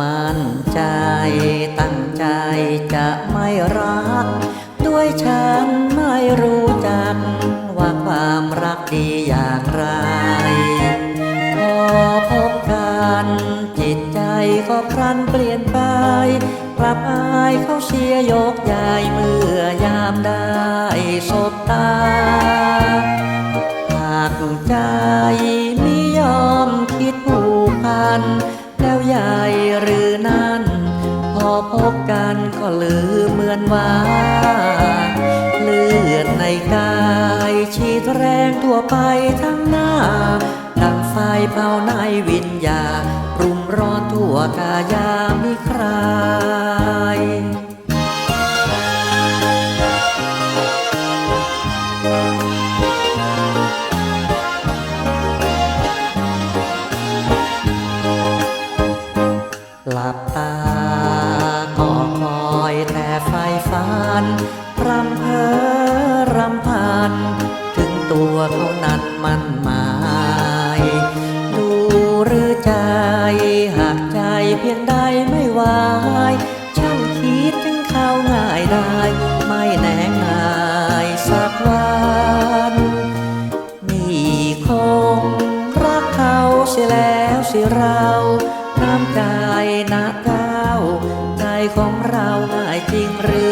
มั่นใจตั้งใจจะไม่รัก ด้วยฉันไม่รู้จัก ว่าความรักดีอย่างไรพอพบกันจิตใจก็พลันเปลี่ยนไป กลับอายเขาเชียยกยายเมื่อยามได้สบตา พอพบกันก็ลืมเหมือนว่า เลือดในกายฉีดแรงทั่วไปทั้งหน้า ดังไฟเผาในวิญญาณรุมร้อนทั่วกายามิใครหลับตา ตัวเขานั้นมันหมาย ดูหรือใจ หากใจเพียงใดไม่ไหวช่างคิดถึงเขาง่ายได้ ไม่แน่งายสักวันนี่คงรักเขาเสียแล้วสิเราน้ำใจนะเจ้า ใจของเราง่ายจริงหรือ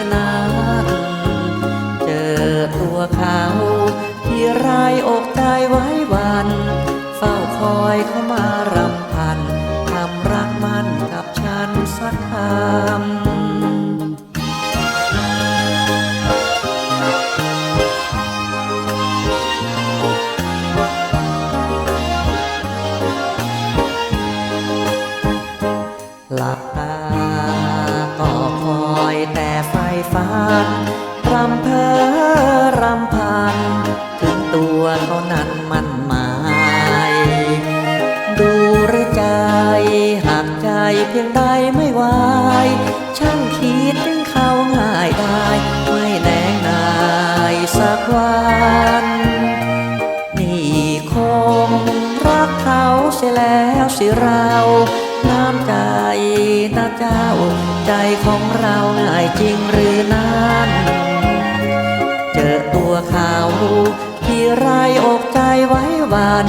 อยเขามารำพันทำรักมันกับฉันสักคำหลับตาก็คอยแต่ไฟฟันรำเพอรำพัน ถึงตัวเขานั้นมัน เพียงใดไม่ไหวช่างคิดถึงเขาง่ายได้ ไม่แน่นายสักวัน นี่คงรักเขาเสียแล้วสิเราน้ำใจนะเจ้า ใจของเราง่ายจริงหรือนั้นเจอตัวเขาที่ไรอกใจไว้วัน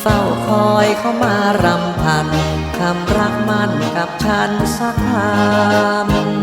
เฝ้าคอยเขามารำพัน คำรักมันกับฉันสักคำ